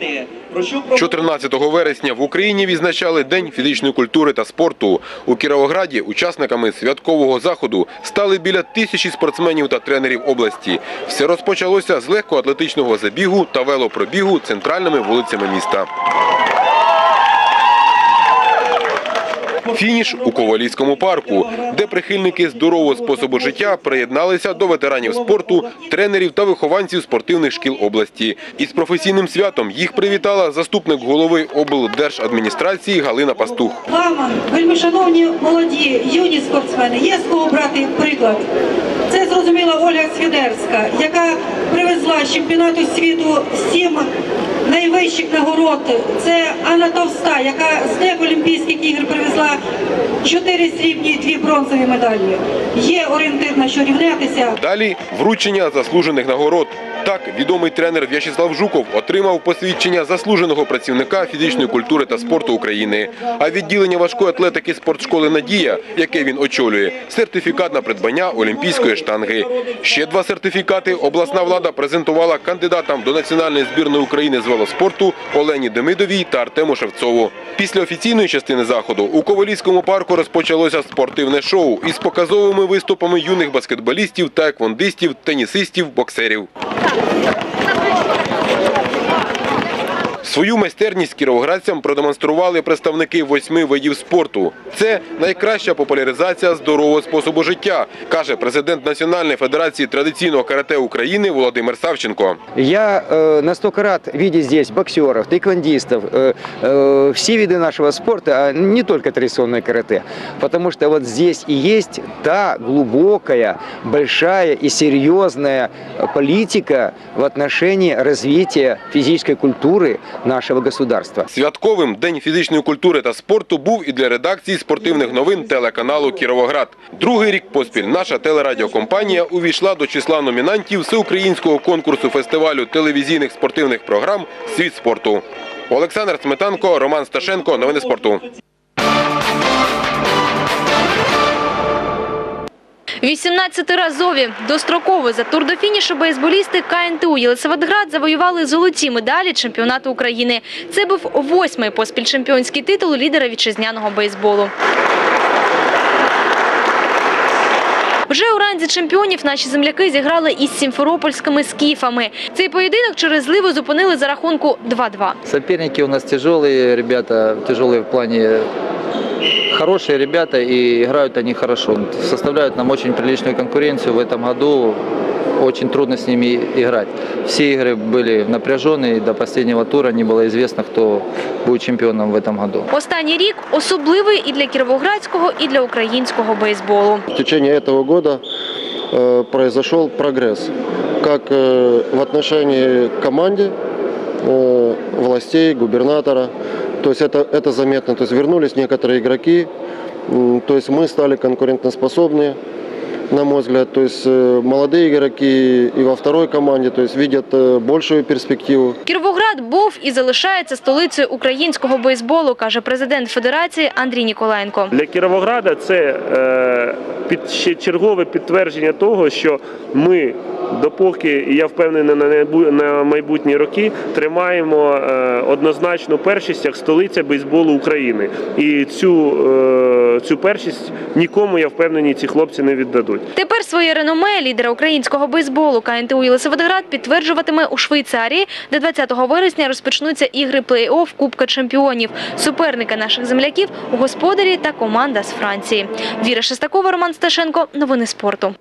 України. Про що 14 вересня в Україні відзначали День фізичної культури та спорту. У Кіровограді учасниками святкового заходу стали біля тисячі спортсменів та тренерів області. Все розпочалося з легкоатлетичного забігу та велопробігу центральними вулицями міста. Фініш у Ковалівському парку, де прихильники здорового способу життя приєдналися до ветеранів спорту, тренерів та вихованців спортивних шкіл області. Із професійним святом їх привітала заступник голови облдержадміністрації Галина Пастух. Вам, вельми шановні молоді, юні спортсмени, є з кого брати приклад. Це зрозуміла Ольга Свідерська, яка привезла з чемпіонату світу сім найвищих нагород. Це Анна Товста, яка з неї Олімпійських ігор привезла чотири срібні і дві бронзові медалі. Є орієнтир на що рівнятися. Далі вручення заслужених нагород. Так, відомий тренер В'ячеслав Жуков отримав посвідчення заслуженого працівника фізичної культури та спорту України. А відділення важкої атлетики спортшколи Надія, яке він очолює, сертифікат на придбання олімпійської штанги. Ще два сертифікати обласна влада презентувала кандидатам до національної збірної України з велоспорту Олені Демидовій та Артему Шевцову. Після офіційної частини заходу у Ковалівському парку розпочалося спортивне шоу із показовими виступами юних баскетболістів, таеквондистів, тенісистів, боксерів. Свою майстерність кіровоградцям продемонстрували представники восьми видів спорту. Це найкраща популяризація здорового способу життя, каже президент Національної федерації традиційного карате України Володимир Савченко. Я э, настолько рад видеть здесь боксеров, тайквандистов, э, э, все виды нашего спорта, а не только традиционное карате. Потому что вот здесь и есть та глубокая, большая и серьезная политика в отношении развития физической культуры нашего государства. Святковим День фізичної культури та спорту був і для редакції спортивних новин телеканалу Кіровоград. Другий рік поспіль наша телерадіокомпанія увійшла до числа номінантів всеукраїнського конкурсу фестивалю телевізійних спортивних програм Світ спорту. Олександр Сметанко, Роман Сташенко. Новини спорту. 18-разові достроково за тур до фінішу бейсболісти КНТУ Єлисаветград завоювали золоті медалі чемпіонату України. Це був восьмий поспіль чемпіонський титул лідера вітчизняного бейсболу. Вже у ранзі чемпіонів наші земляки зіграли із сімферопольськими скіфами. Цей поєдинок через зливу зупинили за рахунку 2-2. Соперники у нас тяжелые, ребята тяжелые в плане хорошие ребята и играют они хорошо. Составляют нам очень приличную конкуренцию в этом году. Очень трудно с ними играть. Все игры были напряженные, и до последнего тура не было известно, кто будет чемпионом в этом году. Останній рік особливий і для кіровоградського, і для українського бейсболу. В течение этого года э, произошел прогресс как э, в отношении к команде, э, властей, губернатора. То есть это, это заметно. То есть вернулись некоторые игроки. М, То есть мы стали конкурентоспособны, на мой взгляд. То есть э, молодые игроки и во второй команде то есть видят э, большую перспективу. Кіровоград був і залишається столицею українського бейсболу, каже президент Федерації Андрій Ніколаєнко. Для Кіровограда це е, під ще чергове підтвердження того, що ми, допоки і я впевнений на небу на майбутні роки, тримаємо е, однозначну першість як столиця бейсболу України. І цю, е, цю першість нікому, я впевнений, ці хлопці не віддадуть. Тепер своє реноме лідера українського бейсболу КНТУ Єлисаветград підтверджуватиме у Швейцарії, де 20 вересня розпочнуться ігри плей-офф Кубка чемпіонів. Суперники наших земляків господарі та команда з Франції. Віра Шестакова, Роман Сташенко. Новини спорту.